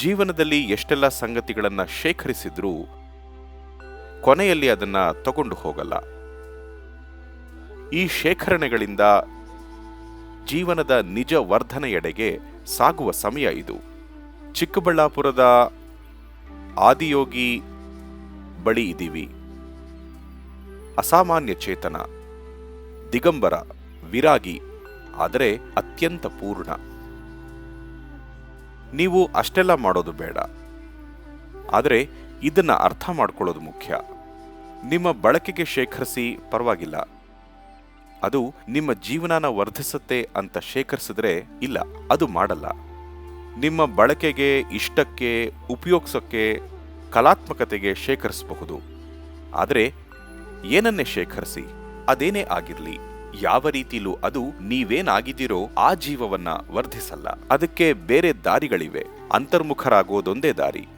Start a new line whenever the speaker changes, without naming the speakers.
ಜೀವನದಲ್ಲಿ ಎಷ್ಟೆಲ್ಲ ಸಂಗತಿಗಳನ್ನು ಶೇಖರಿಸಿದ್ರೂ ಕೊನೆಯಲ್ಲಿ ಅದನ್ನ ತಗೊಂಡು ಹೋಗಲ್ಲ. ಈ ಶೇಖರಣೆಗಳಿಂದ ಜೀವನದ ನಿಜ ವರ್ಧನೆಯೆಡೆಗೆ ಸಾಗುವ ಸಮಯ ಇದು. ಚಿಕ್ಕಬಳ್ಳಾಪುರದ ಆದಿಯೋಗಿ ಬಳಿ ಇದ್ದೀವಿ ಅಸಾಮಾನ್ಯ ಚೇತನ, ದಿಗಂಬರ, ವಿರಾಗಿ, ಆದರೆ ಅತ್ಯಂತ ಪೂರ್ಣ. ನೀವು ಅಷ್ಟೆಲ್ಲ ಮಾಡೋದು ಬೇಡ. ಆದರೆ ಇದನ್ನು ಅರ್ಥ ಮಾಡ್ಕೊಳ್ಳೋದು ಮುಖ್ಯ. ನಿಮ್ಮ ಬಳಕೆಗೆ ಶೇಖರಿಸಿ ಪರವಾಗಿಲ್ಲ. ಅದು ನಿಮ್ಮ ಜೀವನನ ವರ್ಧಿಸುತ್ತೆ ಅಂತ ಶೇಖರಿಸಿದ್ರೆ ಇಲ್ಲ, ಅದು ಮಾಡಲ್ಲ. ನಿಮ್ಮ ಬಳಕೆಗೆ, ಇಷ್ಟಕ್ಕೆ, ಉಪಯೋಗಿಸೋಕ್ಕೆ, ಕಲಾತ್ಮಕತೆಗೆ ಶೇಖರಿಸಬಹುದು. ಆದರೆ ಏನನ್ನೇ ಶೇಖರಿಸಿ, ಅದೇನೇ ಆಗಿರ್ಲಿ. ಯಾವ ರೀತಿಲೂ ಅದು ನೀವೇನಾಗಿದ್ದೀರೋ ಆ ಜೀವವನ್ನ ವರ್ಧಿಸಲ್ಲ. ಅದಕ್ಕೆ ಬೇರೆ ದಾರಿಗಳಿವೆ. ಅಂತರ್ಮುಖರಾಗೋದೊಂದೇ ದಾರಿ.